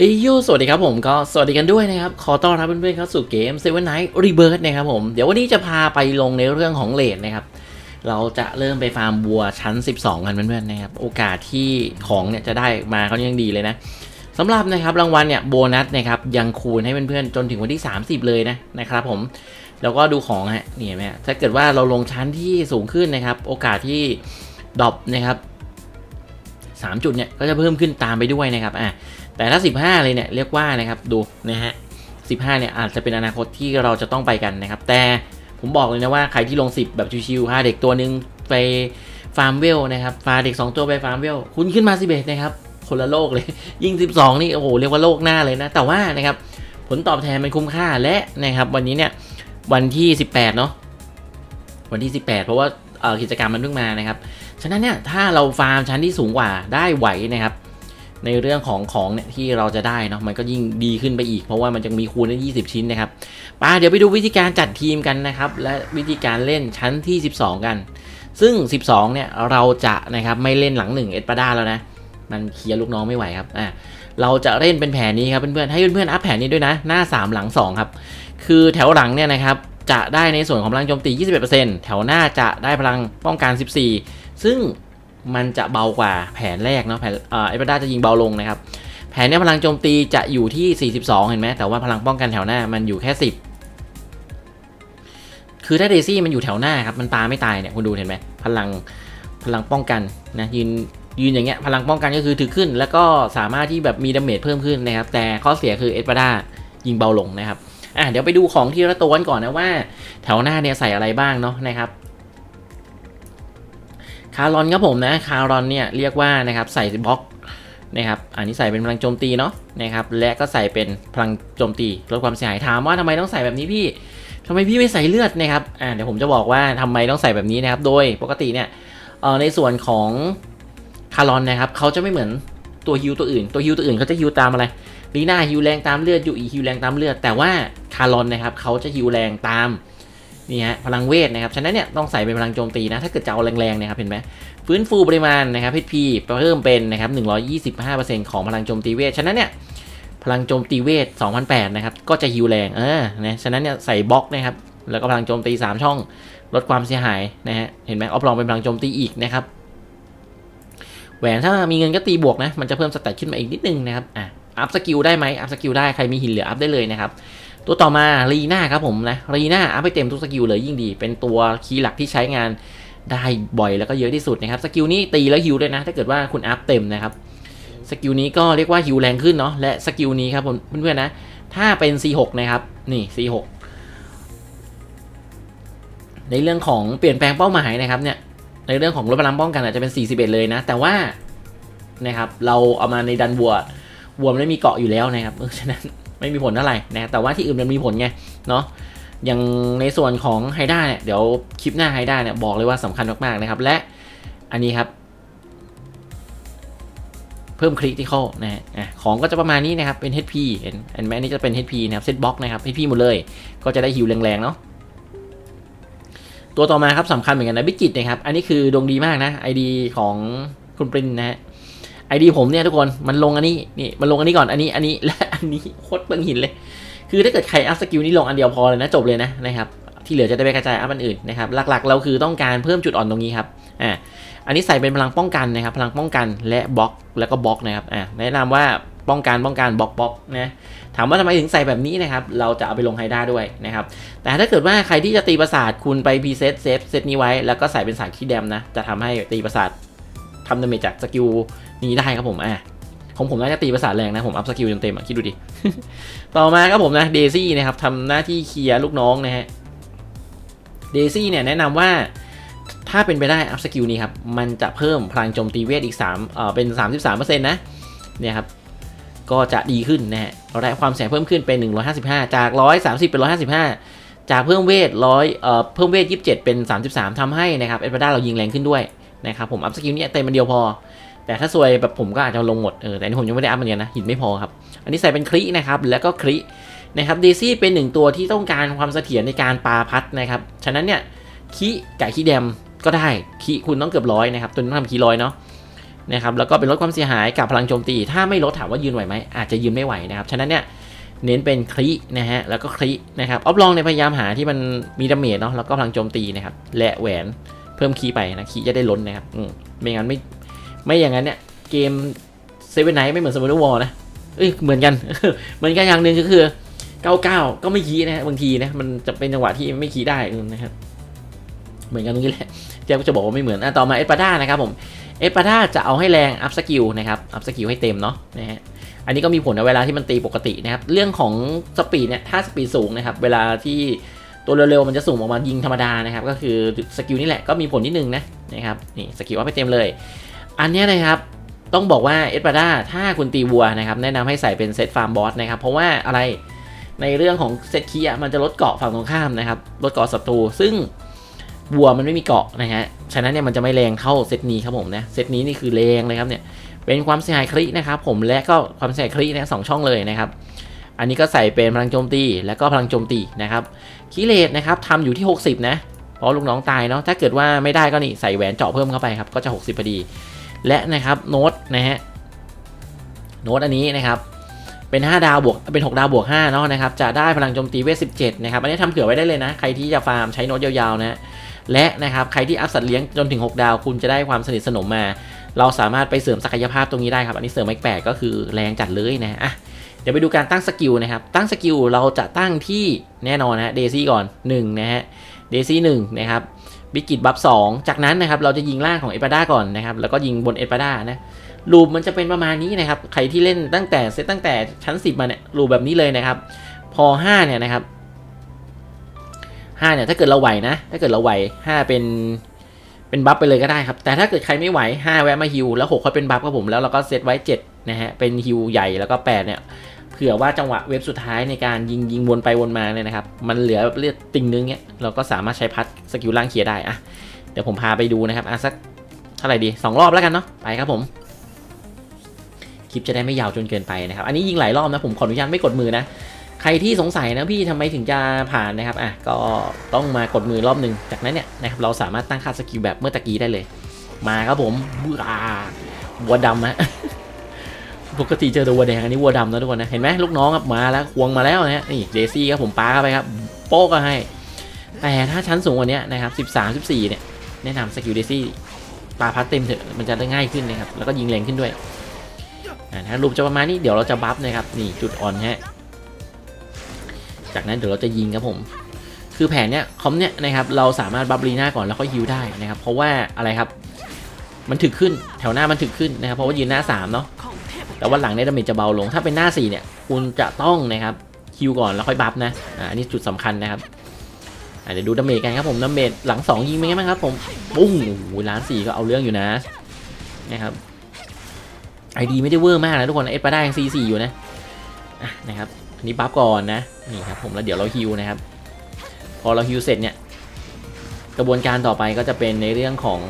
เอยโยสวัสดีครับผมก็สวัสดีกันด้วยนะครับ ขอต้อนรับเพื่อนๆเข้าสู่เกม Seven Night Rebirth นะครับผม เดี๋ยววันนี้จะพาไปลงในเรื่องของเลดนะครับ เราจะเริ่มไปฟาร์มบัวชั้น 12 กันเพื่อนๆนะครับ โอกาสที่ของเนี่ยจะได้มาเขายังดีเลยนะสำหรับนะครับรางวัลเนี่ยโบนัสนะครับยังคูณให้เพื่อนๆจนถึงวันที่ 30 เลยนะนะครับผม แล้วก็ดูของฮะนี่เห็นไหมฮะถ้าเกิดว่าเราลงชั้นที่สูงขึ้นนะครับ โอกาสที่ดรอปนะครับสามจุดเนี่ยก็จะเพิ่มขึ้นตามไปด้วยนะครับอะ แต่ถ้า 15 เลยเนี่ยเรียกว่านะครับดูนะฮะ15 เนี่ยอาจจะเป็นอนาคตที่เราจะต้องไปกันนะครับ แต่ผมบอกเลยนะว่าใครที่ลง 10 แบบชิวๆพาเด็กตัวหนึ่งไปฟาร์มเวลนะครับพาเด็ก 2 ตัวไปฟาร์มเวลคุณขึ้นมา 11 นะครับคนละโลกเลย ยิ่ง 12 นี่โอ้โหเรียกว่าโลกหน้าเลยนะ แต่ว่านะครับผลตอบแทนมันคุ้มค่าและนะครับวันนี้เนี่ยวันที่ 18 เนาะวันที่ 18 เพราะว่ากิจกรรมมันเพิ่งมานะครับ ฉะนั้นเนี่ยถ้าเราฟาร์มชั้นที่สูงกว่าได้ไหวนะครับ ในเรื่องของของเนี่ยที่เราจะได้เนาะมันก็ยิ่งดีขึ้นไปอีก เพราะว่ามันจะมีคูณได้ 20 ชิ้นนะครับป้าเดี๋ยวไปดูวิธีการจัดทีมกันนะครับ และวิธีการเล่นชั้นที่ 12 กัน ซึ่ง 12 เนี่ยเราจะนะครับไม่เล่นหลังหนึ่งเอ็ดปาด้าแล้วนะมันเคลียร์ลูกน้องไม่ไหวครับอะเราจะเล่นเป็นแผนนี้ครับเพื่อนๆให้เพื่อนๆอัพแผนนี้ด้วยนะ หน้า 3 หลัง 2 ครับ คือแถวหลังเนี่ยนะครับจะได้ในส่วนของพลังโจมตี 21%แถวหน้าจะได้พลังป้องกัน 14 ซึ่ง มันจะเบากว่าแผนแรกเนาะแผนเอ่อไอ้ปด้าจะยิงเบาลงนะครับ แผนนี้พลังโจมตีจะอยู่ที่ 42 เห็นไหมแต่ว่าพลังป้องกันแถวหน้ามันอยู่แค่ 10 คือถ้าเดซี่มันอยู่แถวหน้าครับมันปาไม่ตายเนี่ยคุณดูเห็นไหมพลังพลังป้องกันนะยืนยืนอย่างเงี้ยพลังป้องกันก็คือถือขึ้น แล้วก็สามารถที่แบบมีดาเมจเพิ่มขึ้นนะครับ แต่ข้อเสียคือเอสปาด้ายิงเบาลงนะครับอะเดี๋ยวไปดูของที่ละตัวกันก่อนนะว่า แถวหน้าเนี่ยใส่อะไรบ้างเนาะนะครับ คารอนครับผมนะคารอนเนี่ยเรียกว่านะครับใส่บล็อกนะครับอันนี้ใส่เป็นพลังโจมตีเนาะนะครับและก็ใส่เป็นพลังโจมตีลดความเสียหายถามว่าทำไมต้องใส่แบบนี้พี่ทำไมพี่ไม่ใส่เลือดนะครับอ่าเดี๋ยวผมจะบอกว่าทำไมต้องใส่แบบนี้นะครับโดยปกติเนี่ยเอ่อในส่วนของคารอนนะครับเขาจะไม่เหมือนตัวฮิวตัวอื่น ตัวฮิวตัวอื่นเขาจะฮิวตามอะไรลีน่าฮิวแรงตามเลือดยูอีฮิวแรงตามเลือดแต่ว่าคารอนนะครับเขาจะฮิวแรงตาม นี่ฮะพลังเวทนะครับ ฉะนั้นเนี่ยต้องใส่เป็นพลังโจมตีนะ ถ้าเกิดจะเอาแรงๆนะครับเห็นไหมฟื้นฟูปริมาณนะครับ HP เพิ่มเป็นนะครับ125%ของพลังโจมตีเวท ฉะนั้นเนี่ยพลังโจมตีเวท2008นะครับก็จะฮิวแรงเออนะฉะนั้นเนี่ยใส่บล็อกนะครับแล้วก็พลังโจมตี 3 ช่องลดความเสียหายนะฮะเห็นไหมออฟลองเป็นพลังโจมตีอีกนะครับแหวนถ้ามีเงินก็ตีบวกนะมันจะเพิ่มสเตตขึ้นมาอีกนิดนึงนะครับอะอัพสกิลได้ไหมอัพสกิลได้ใครมีหินเหลืออัพได้เลยนะครับ ตัวต่อมารีน่าครับผมนะรีน่าอัพไปเต็มทุกสกิลเลยยิ่งดี เป็นตัวคีย์หลักที่ใช้งานได้บ่อยแล้วก็เยอะที่สุดนะครับสกิลนี้ตีแล้วฮิวด้วยนะ ถ้าเกิดว่าคุณอัพเต็มนะครับสกิลนี้ก็เรียกว่าฮิวแรงขึ้นเนาะและสกิลนี้ครับเพื่อนๆนะ ถ้าเป็น C6 นะครับนี่ C6 ในเรื่องของเปลี่ยนแปลงเป้าหมายนะครับเนี่ยในเรื่องของลดพลังป้องกันอาจจะเป็น 41 เลยนะ แต่ว่านะครับเราเอามาในดันวัววัวมันไม่มีเกาะอยู่แล้วนะครับเออฉะนั้น ไม่มีผลเท่าไหร่นะแต่ว่าที่อื่นมันมีผลไงเนาะอย่างในส่วนของไฮด้าเนี่ยเดี๋ยวคลิปหน้าไฮด้าเนี่ยบอกเลยว่าสำคัญมากๆนะครับ และอันนี้ครับ เพิ่มคริติคอลนะฮะของก็จะประมาณนี้นะครับเป็น HP เห็นเห็นไหมอันนี้จะเป็น HP นะครับเซตบ็อกนะครับ HP หมดเลย ก็จะได้ฮิวแรงๆเนาะตัวต่อมาครับสำคัญเหมือนกันนะบิจิตนะครับ อันนี้คือดวงดีมากนะ ID ของคุณปรินนะฮะ ID ผมเนี่ยทุกคนมันลงอันนี้นี่มันลงอันนี้ก่อนอันนี้อันนี้และอันนี้โคตรเปลืองหินเลย คือถ้าเกิดใครอัพสกิลนี้ลงอันเดียวพอเลยนะจบเลยนะนะครับที่เหลือจะได้ไปกระจายอัพอันอื่นนะครับหลักๆ เราคือต้องการเพิ่มจุดอ่อนตรงนี้ครับอ่าอันนี้ใส่เป็นพลังป้องกันนะครับพลังป้องกันและบล็อกแล้วก็บล็อกนะครับอ่าแนะนำว่าป้องกันป้องกันบล็อกบล็อกนะถามว่าทำไมถึงใส่แบบนี้นะครับ เราจะเอาไปลงไฮด้าด้วยนะครับ แต่ถ้าเกิดว่าใครที่จะตีประสาทคุณไปพรีเซตเซฟเซตนี้ไว้ แล้วก็ใส่เป็นสายขี้แดมนะ จะทำให้ตีประสาททำดาเมจจากสกิล นี้ได้ครับผมอ่าของผมน่าจะตีประสาทแรงนะ ผมอัพสกิลจนเต็มอะคิดดูดิ ต่อมาครับผมนะเดซี่นะครับทำหน้าที่เคลียร์ลูกน้องนะฮะเดซี่เนี่ยแนะนำว่าถ้าเป็นไปได้อัพสกิลนี้ครับ มันจะเพิ่มพลังโจมตีเวทอีก3เอ่อเป็น 33%นะเนี่ยครับก็จะดีขึ้นนะฮะและความเสี่ยงเพิ่มขึ้นเป็น 155 จาก 130 เป็น 155 จากเพิ่มเวท100เอ่อเพิ่มเวท 27 เป็น 33ทำให้นะครับเอ็ดเวด้าเรายิงแรงขึ้นด้วยนะครับผมอัพสกิลนี้เต็มมันเดียวพอ แต่ถ้าซวยแบบผมก็อาจจะลงหมดเออแต่อันนี้ผมยังไม่ได้อัพมันเนี่ยนะหินไม่พอครับ อันนี้ใส่เป็นครินะครับแล้วก็ครินะครับเดซี่เป็นหนึ่งตัวที่ต้องการความเสถียรในการปาพัดนะครับฉะนั้นเนี่ยคีไก่คีแดมก็ได้คีคุณต้องเกือบร้อยนะครับตัวนี้ต้องทำคีร้อยเนาะนะครับแล้วก็เป็นลดความเสียหายกับพลังโจมตี ถ้าไม่ลดถามว่ายืนไหวไหมอาจจะยืนไม่ไหวนะครับฉะนั้นเนี่ยเน้นเป็นคลินะฮะแล้วก็คลินะครับออฟลองในพยายามหาที่มันมีดาเมจเนาะแล้วก็พลังโจมตีนะครับและแหวนเพิ่มคีไปนะคีจะได้ล้นนะครับอืมไม่งั้นไม่ ไม่อย่างนั้นเนี่ยเกมเซเว่นไนท์ไม่เหมือนสมุนวอนะเอ้ยเหมือนกัน เหมือนกันอย่างหนึ่งก็คือ99ก็ไม่คีย์นะบางทีนะมันจะเป็นจังหวะที่ไม่คีย์ได้นะครับเหมือนกันตรงนี้แหละเจ๊จะบอกว่าไม่เหมือนอะต่อมาเอสปาด้านะครับผมเอสปาด้าจะเอาให้แรงอัพสกิลนะครับอัพสกิลให้เต็มเนาะนะฮะอันนี้ก็มีผลในเวลาที่มันตีปกตินะครับเรื่องของสปีดเนี่ยถ้าสปีดสูงนะครับเวลาที่ตัวเร็วๆมันจะสูงออกมายิงธรรมดานะครับก็คือสกิลนี่แหละก็มีผลนิดนึงนะนะครับนี่สกิลอัพให้เต็มเลย อันนี้นะครับต้องบอกว่าเอสปาด้าถ้าคุณตีวัวนะครับแนะนำให้ใส่เป็นเซตฟาร์มบอสนะครับเพราะว่าอะไรในเรื่องของเซตคีย์อะมันจะลดเกาะฝั่งตรงข้ามนะครับลดเกาะศัตรู ซึ่งวัวมันไม่มีเกาะนะฮะฉะนั้นเนี่ยมันจะไม่แรงเท่าเซตนี้ครับผมนะเซตนี้นี่คือแรงเลยครับเนี่ยเป็นความเสียหายคลินะครับผมและก็ความเสียหายคลินะสองช่องเลยนะครับอันนี้ก็ใส่เป็นพลังโจมตีและก็พลังโจมตีนะครับคีเลตนะครับทำอยู่ที่ 60 นะเพราะลูกน้องตายเนาะถ้าเกิดว่าไม่ได้ก็นี่ใส่แหวนเจาะเพิ่มเข้าไปครับก็จะ 60พอดี และนะครับโน้ตนะฮะโน้ตอันนี้นะครับเป็น 5 ดาวบวกเป็น 6 ดาวบวก5เนาะนะครับจะได้พลังโจมตีเวท17นะครับอันนี้ทำเผื่อไว้ได้เลยนะ ใครที่จะฟาร์มใช้โน้ตยาวๆนะและนะครับใครที่อัพสัตว์เลี้ยงจนถึง 6 ดาวคุณจะได้ความสนิทสนมมา เราสามารถไปเสริมศักยภาพตรงนี้ได้ครับ อันนี้เสริมแม็กแปดก็คือแรงจัดเลยนะอะเดี๋ยวไปดูการตั้งสกิลนะครับ ตั้งสกิลเราจะตั้งที่แน่นอนนะเดซี่ก่อน1นะฮะเดซี่หนึ่งนะครับ บิกิตบัฟสองจากนั้นนะครับเราจะยิงล่างของเอปาด้าก่อนนะครับแล้วก็ยิงบนเอปาด้านะลูปมันจะเป็นประมาณนี้นะครับใครที่เล่นตั้งแต่เซตตั้งแต่ชั้น 10 มาเนี่ยลูปแบบนี้เลยนะครับ พอ 5 เนี่ยนะครับ5เนี่ยถ้าเกิดเราไหวนะ ถ้าเกิดเราไหว 5 เป็นเป็นบัฟไปเลยก็ได้ครับ แต่ถ้าเกิดใครไม่ไหว 5 แวะมาฮิวแล้ว6ค่อยเป็นบัฟครับผมแล้วเราก็เซตไว้ 7 นะฮะเป็นฮิวใหญ่แล้วก็ 8 เนี่ย ผื่อว่าจังหวะเว็บสุดท้ายในการยิงยิงวนไปวนมาเนี่ยนะครับ มันเหลือเลือดติ่งนึงเนี่ยเราก็สามารถใช้พัดสกิลล่างเคลียร์ได้อะเดี๋ยวผมพาไปดูนะครับอะสักเท่าไหร่ดีสองรอบแล้วกันเนาะไปครับผม คลิปจะได้ไม่ยาวจนเกินไปนะครับ อันนี้ยิงหลายรอบนะผมขออนุญาตไม่กดมือนะ ใครที่สงสัยนะพี่ทำไมถึงจะผ่านนะครับอะก็ต้องมากดมือรอบหนึ่งจากนั้นเนี่ยนะครับเราสามารถตั้งค่าสกิลแบบเมื่อตะกี้ได้เลย มาครับผมว้าวัวดำฮะ ปกติเจอแต่วัวแดงอันนี้วัวดำนะทุกคนนะเห็นไหมลูกน้องครับมาแล้วควงมาแล้วนะฮะนี่เดซี่ครับผมปาเข้าไปครับโป๊กให้ แต่ถ้าชั้นสูงกว่านี้นะครับ13 14เนี่ยแนะนำสกิลเดซี่ปาพัดเต็มเถอะมันจะได้ง่ายขึ้นนะครับแล้วก็ยิงแรงขึ้นด้วยนะรูปจะประมาณนี้เดี๋ยวเราจะบัฟนะครับนี่จุดอ่อนฮะจากนั้นเดี๋ยวเราจะยิงครับผม คือแผนเนี้ยคอมเนี้ยนะครับเราสามารถบัฟลีหน้าก่อนแล้วก็ฮิวได้นะครับเพราะว่าอะไรครับมันถึกขึ้นแถวหน้ามันถึกขึ้นนะครับเพราะว่ายืนหน้า3เนาะ แต่ว่าหลังเนี่ยดาเมจจะเบาลง ถ้าเป็นหน้า 4 เนี่ย คุณจะต้องนะครับฮิวก่อนแล้วค่อยบัฟนะอ่าอันนี้จุดสำคัญนะครับเดี๋ยวดูดาเมจกันครับผมดาเมจหลัง 2 ยิงเป็นไงบ้างครับผมปุ้งโอ้โหล้านสี่ก็เอาเรื่องอยู่นะนะครับไอดีไม่ได้เวอร์มากนะทุกคนเอสปาได้ยังซีสี่อยู่นะอะนะครับอันนี้บัฟก่อนนะนี่ครับผมแล้วเดี๋ยวเราฮิวนะครับ พอเราฮิวเสร็จเนี่ยกระบวนการต่อไปก็จะเป็นในเรื่องของ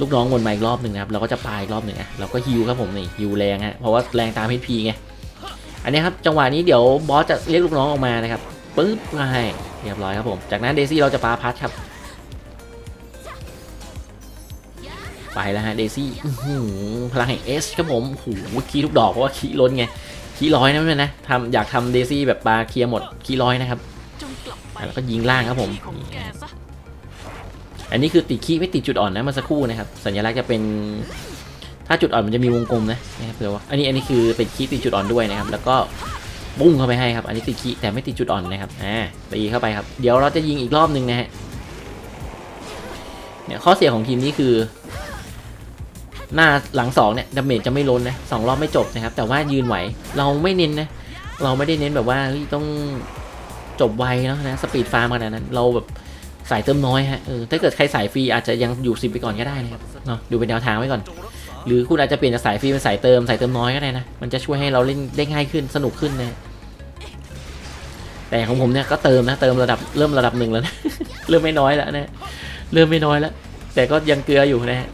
ลูกน้องวนมาอีกรอบหนึ่งนะครับเราก็จะปาอีกรอบหนึ่งอะเราก็ฮิวครับผมนี่ฮิวแรงฮะเพราะว่าแรงตามพีพีไงอันนี้ครับจังหวะนี้เดี๋ยวบอสจะเรียกลูกน้องออกมานะครับปึ๊บมาให้เรียบร้อยครับผม จากนั้นเดซี่เราจะปาพัดครับ ไปแล้วฮะเดซี่อื้อหือพลังแห่งเอสครับผมโอ้โหคีย์ทุกดอกเพราะว่าคีล้นไงคีร้อยนะเพื่อนนะทำอยากทำเดซี่แบบปลาเคลียร์หมดคีร้อยนะครับแล้วก็ยิงล่างครับผม อันนี้คือติดคีย์ไม่ติดจุดอ่อนนะเมื่อสักครู่นะครับ สัญลักษณ์จะเป็นถ้าจุดอ่อนมันจะมีวงกลมนะนะครับเผื่อว่าอันนี้อันนี้คือติดคีย์ติดจุดอ่อนด้วยนะครับ แล้วก็ปุ้งเข้าไปให้ครับ อันนี้ติดคีย์แต่ไม่ติดจุดอ่อนนะครับอ่าตีเข้าไปครับ เดี๋ยวเราจะยิงอีกรอบหนึ่งนะฮะเนี่ยข้อเสียของทีมนี้คือ หน้าหลังสองเนี่ยดาเมจจะไม่ล้นนะสองรอบไม่จบนะครับ แต่ว่ายืนไหวเราไม่เน้นนะเราไม่ได้เน้นแบบว่าต้องจบไวนะนะสปีดฟาร์มขนาดนั้น เราแบบ สายเติมน้อยฮะเออถ้าเกิดใครสายฟรีอาจจะยังอยู่สิบไปก่อนก็ได้นะครับเนาะดูเป็นแนวทางไว้ก่อน หรือคุณอาจจะเปลี่ยนจากสายฟรีเป็นสายเติมสายเติมน้อยก็ได้นะมันจะช่วยให้เราเล่นได้ง่ายขึ้นสนุกขึ้นนะแต่ของผมเนี่ยก็เติมนะเติมระดับเริ่มระดับหนึ่งแล้วนะเริ่มไม่น้อยแล้วนะเริ่มไม่น้อยแล้ว แต่ก็ยังเกลืออยู่นะฮะ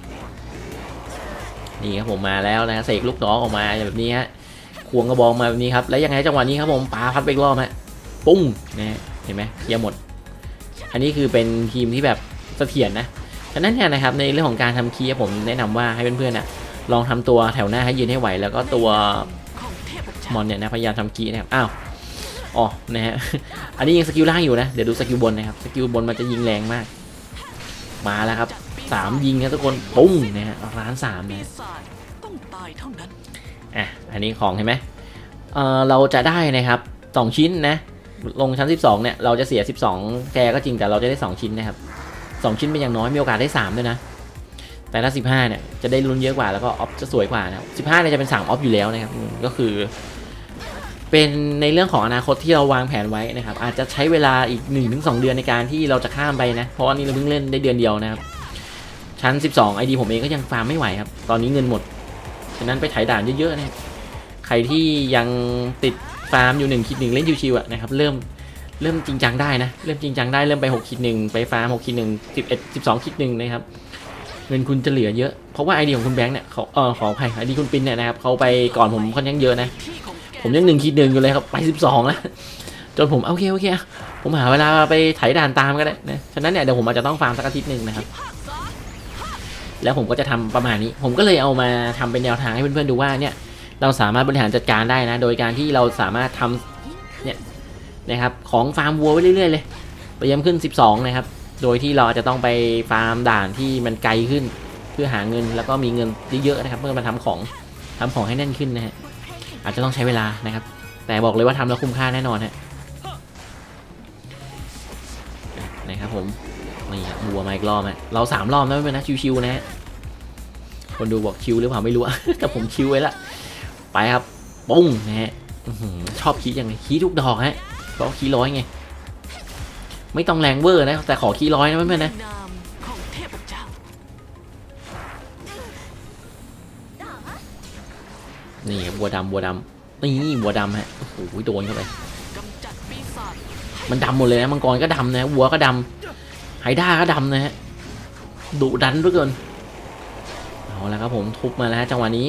นี่ครับผมมาแล้วนะเสกลูกน้องออกมาแบบนี้ฮะควงกระบองมาแบบนี้ครับแล้วยังไงจังหวะนี้ครับผมปาพัดไปอีกรอบฮะปุ้งนะฮะเห็นไหมเคลียร์หมด อันนี้คือเป็นทีมที่แบบเสถียรนะฉะนั้นเนี่ยนะครับในเรื่องของการทำคีย์ผมแนะนำว่าให้เพื่อนๆน่ะลองทำตัวแถวหน้าให้ยืนให้ไหว แล้วก็ตัวมอนเนี่ยนะพยายามทำคีย์นะครับอ้าวอ๋อนะฮะอันนี้ยังสกิลล่างอยู่นะเดี๋ยวดูสกิลบนนะครับสกิลบนมันจะยิงแรงมาก มาแล้วครับสามยิงครับทุกคนปุ้งนะฮะร้านสามนะต้องตายเท่านั้นอะอันนี้ของเห็นไหมเออเราจะได้นะครับสองชิ้นนะ ลงชั้น 12 เนี่ย เราจะเสีย 12 แกก็จริงแต่เราจะได้ 2 ชิ้นนะครับสองชิ้นเป็นอย่างน้อยมีโอกาสได้ 3 ด้วยนะ แต่ถ้า 15 เนี่ย จะได้ลุ้นเยอะกว่าแล้วก็ออฟจะสวยกว่านะ15 เนี่ยจะเป็น 3 ออฟอยู่แล้วนะครับ ก็คือ เป็นในเรื่องของอนาคตที่เราวางแผนไว้นะครับ อาจจะใช้เวลาอีก 1-2 เดือนในการที่เราจะข้ามไปนะ เพราะว่านี่เราเพิ่งเล่นได้เดือนเดียวนะครับ ชั้น 12 ID ผมเองก็ยังฟาร์มไม่ไหวครับ ตอนนี้เงินหมด ฉะนั้นไปถ่ายด่านเยอะๆนะ ใครที่ยังติด ฟาร์มอยู่หนึ่งคิดหนึ่งเล่นชิวๆอะนะครับเริ่มเริ่มจริงจังได้นะเริ่มจริงจังได้เริ่มไป6คิดหนึ่งไปฟาร์ม6คิดหนึ่งสิบเอ็ดสิบสองคิดหนึ่งนะครับเงินคุณจะเหลือเยอะเพราะว่าไอเดียของคุณแบงค์เนี่ยเขาเออขออภัยไอเดียคุณปินเนี่ยนะครับเขาไปก่อนผมค่อนข้างเยอะนะผมยังหนึ่งคิดหนึ่งอยู่เลยครับไปสิบสองแล้วจนผมโอเคโอเคผมหาเวลาไปไถด่านตามก็ได้นะฉะนั้นเนี่ยเดี๋ยวผมอาจจะต้องฟาร์มสักอาทิตย์หนึ่งนะครับแล้วผมก็จะทำประมาณนี้ ผมก็เลยเอามาทำเป็นแนวทางให้เพื่อนๆดูว่าเนี่ย เราสามารถบริหารจัดการได้นะ โดยการที่เราสามารถทำเนี่ยนะครับของฟาร์มวัวไว้เรื่อยๆเลยเตรียมขึ้น 12 นะครับ โดยที่เราอาจจะต้องไปฟาร์มด่านที่มันไกลขึ้น เพื่อหาเงินแล้วก็มีเงินเยอะๆนะครับ เพื่อมาทำของทำของให้แน่นขึ้นนะฮะอาจจะต้องใช้เวลานะครับ แต่บอกเลยว่าทำแล้วคุ้มค่าแน่นอนฮะนะครับผมนี่ครับวัวมาอีกรอบฮะเราสามรอบนะไม่เป็นนะชิวๆนะฮะคนดูบอกชิวหรือเปล่าไม่รู้แต่ผมชิวไว้ละ ไปครับปุ้งนะฮะชอบคีย์ยังไงคีทุกดอกฮะเพราะคีร้อยไง ไม่ต้องแรงเวอร์นะ แต่ขอคีร้อยนะเพื่อนๆนะนี่ครับบัวดำบัวดำนี่บัวดำฮะโอ้โหโดนเข้าไปมันดำหมดเลยนะมังกรก็ดำนะวัวก็ดำไฮด้าก็ดำนะฮะดุดันเหลือเกิน แล้วครับผมทุบมาแล้วฮะจังหวะนี้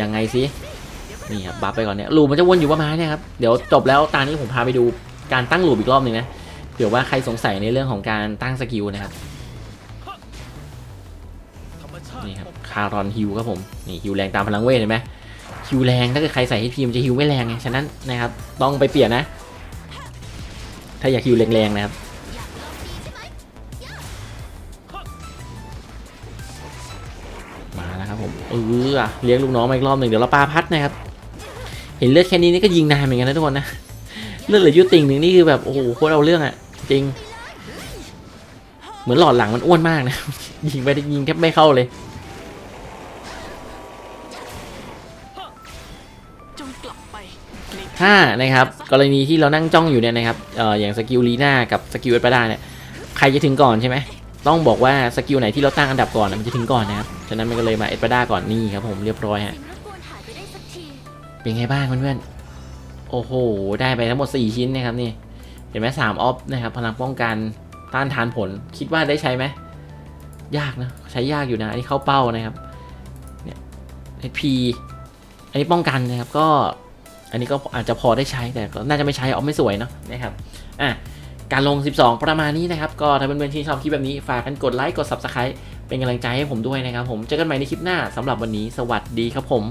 ยังไงสินี่ครับบัฟไปก่อนเนี่ยลูปมันจะวนอยู่ประมาณเนี่ยครับเดี๋ยวจบแล้วตอนนี้ผมพาไปดูการตั้งลูปอีกรอบหนึ่งนะเผื่อว่าใครสงสัยในเรื่องของการตั้งสกิลนะครับนี่ครับคารอนฮิวครับผมนี่ฮิวแรงตามพลังเวทเห็นไหมฮิวแรงถ้าเกิดใครใส่ให้พีมนจะฮิวไม่แรงไงฉะนั้นนะครับต้องไปเปลี่ยนนะ ถ้าอยากฮิวแรงๆนะครับ เออเลี้ยงลูกน้องมาอีกรอบหนึ่งเดี๋ยวเราปาพัดนะครับ เห็นเลือดแค่นี้นี่ก็ยิงนานเหมือนกันนะทุกคนนะ เลือดเหลือยุติ่งหนึ่งนี่คือแบบโอ้โหโคตรเอาเรื่องอะจริง เหมือนหลอดหลังมันอ้วนมากนะ ยิงไปยิงแทบไม่เข้าเลยถ้านะครับกรณีที่เรานั่งจ้องอยู่เนี่ยนะครับเอ่ออย่างสกิลลีน่ากับสกิลเอสปาดาเนี่ยใครจะถึงก่อนใช่ไหม ต้องบอกว่าสกิลไหนที่เราตั้งอันดับก่อนนะมันจะถึงก่อนนะครับ ฉะนั้นมันก็เลยมาเอสปาดาก่อนนี่ครับผมเรียบร้อยฮะ เป็นไงบ้างเพื่อนๆ โอ้โห ได้ไปทั้งหมด 4 ชิ้นนะครับนี่ เห็นไหมสามออฟนะครับพลังป้องกันต้านทานผล คิดว่าได้ใช้ไหม ยากนะ ใช้ยากอยู่นะ อันนี้เข้าเป้านะครับ เนี่ย HP อันนี้ป้องกันนะครับก็ อันนี้ก็อาจจะพอได้ใช้แต่ก็น่าจะไม่ใช้เอาไม่สวยเนาะนะครับ อะ การลง 12 ประมาณนี้นะครับ ก็ถ้าเพื่อนๆที่ชอบคลิปแบบนี้ ฝากกันกดไลค์กด Subscribe เป็นกำลังใจให้ผมด้วยนะครับผมเจอกันใหม่ในคลิปหน้าสำหรับวันนี้ สวัสดีครับผม